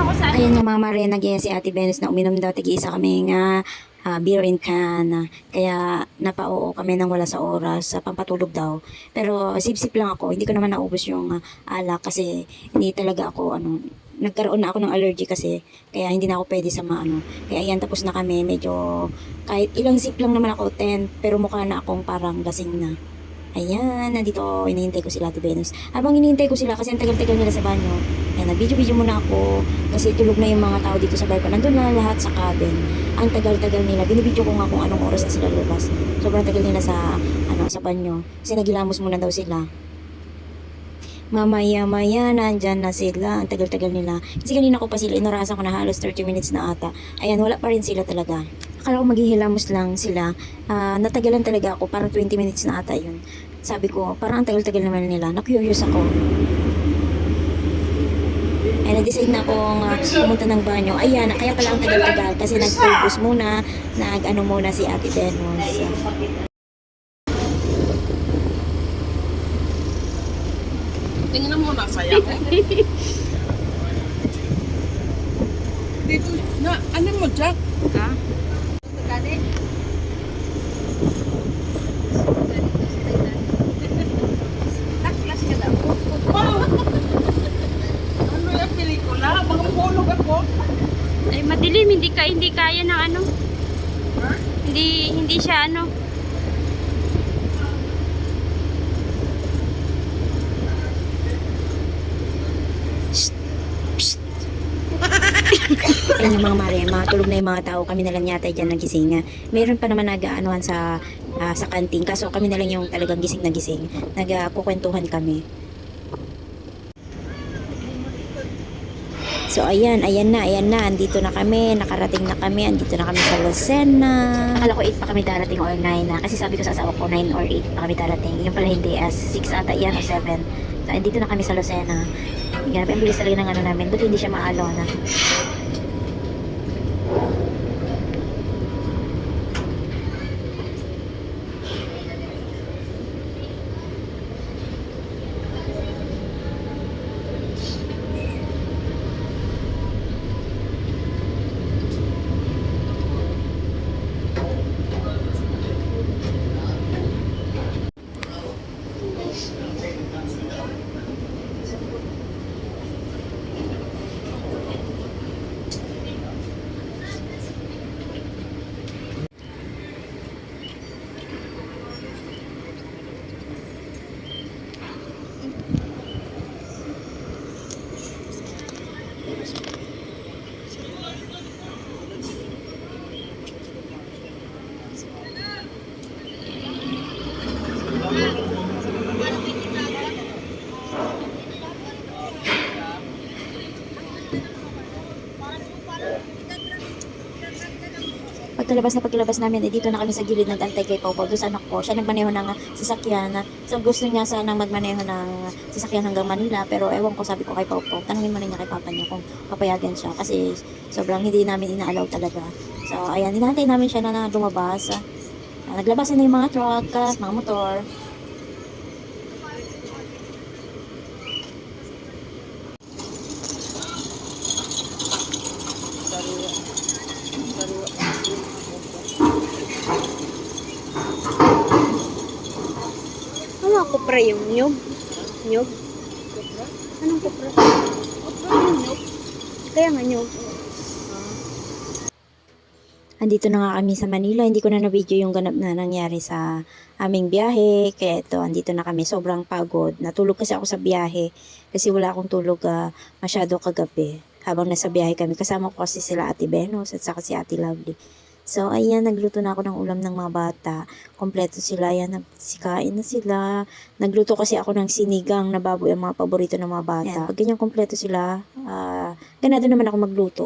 ako sa Ayan yung mga mare, nag si Ate Venus na uminom daw, tig-isa kami nga ah, beer in can. Kaya napao kami nang wala sa oras, sa pampatulog daw. Pero sip-sip lang ako, hindi ko naman naubos yung ah, alak kasi hindi talaga ako ano, nagkaroon na ako ng allergy kasi kaya hindi na ako pwede sa mga ano. Kaya ayan, tapos na kami, medyo kahit ilang sip lang naman ako, 10, pero mukha na akong parang lasing na. Ayan, nandito hinihintay ko sila Ate Venus. Habang hinihintay ko sila kasi ang tagal-tagal nila sa banyo, nag-video-video muna ako kasi tulog na yung mga tao dito sa barko. Nandun na lahat sa cabin. Ang tagal-tagal nila. Binibidyo ko nga kung anong oras na sila lumabas. Sobrang tagal nila sa, ano, sa banyo. Kasi nagilamos muna daw sila. Mamaya-maya, nandyan na sila. Ang tagal-tagal nila. Kasi kanina ko pa sila, inorasan ko na halos 30 minutes na ata. Ayan, wala pa rin sila talaga. Akala ko maghihilamos lang sila. Ah, natagalan talaga ako. Parang 20 minutes na ata yun. Sabi ko, parang ang tagal-tagal naman nila. Na-curious ako. Nag-decide na akong ah, pumunta ng banyo. Ayan, kaya pala ang tagal-tagal. Kasi nag-focus muna. Nag-ano muna si Ate Venus. Tingnan mo na, saya ko. Dito, na, ano mo, Jack? Ha? Naklas ka daw. Wow! ano yung pelikula? Mga hulog ako. Ay, madilim. Hindi ka, hindi kaya ng ano. Hindi, hindi siya ano. Yung mga mare, mga tulog na yung mga tao, kami na lang yata dyan nagising. Meron pa naman nag-aanuhan sa ah, sa kanting, kaso kami na lang yung talagang gising na gising. Nagkukwentuhan kami. So ayan, ayan na, ayan na, andito na kami, nakarating na kami, andito na kami sa Lucena. Akala ko 8 pa kami darating or 9 na, kasi sabi ko sa asawa ko 9 or 8 pa kami darating. Yung pala hindi, as 6 ata yan o 7. So andito na kami sa Lucena. Grabe, ang bilis talaga ng ano namin, buti hindi siya maalo Pagkalabas na pagkalabas namin, eh, dito na kami sa gilid nag-antay kay Popo. Doon sa anak ko, siya nagmaneho ng sasakyan. So gusto niya sanang magmaneho ng sasakyan hanggang Manila. Pero ewan ko, sabi ko kay Popo, tanungin mo na niya kay Papa niya kung papayagan siya. Kasi sobrang hindi namin inaalaw talaga. So ayan, hinahantay namin siya na, na lumabas. Ah, naglabas na yung mga truck, ah, mga motor. Ako pre yung nyug? Nyug? Anong kupra? Kupra yung nyug. Kaya nga nyug. Andito na nga kami sa Manila. Hindi ko na na-video yung ganap na nangyari sa aming biyahe. Kaya ito, andito na kami. Sobrang pagod. Natulog kasi ako sa biyahe. Kasi wala akong tulog ah, masyado kagabi. Habang nasa biyahe kami. Kasama ko kasi sila Ate Venus at saka si Ate Lovely. So, ayan, nagluto na ako ng ulam ng mga bata. Kompleto sila, ayan, nagsikain na sila. Nagluto kasi ako ng sinigang na baboy, ang mga paborito ng mga bata. Pag ganyan kompleto sila, ah, ganado naman ako magluto.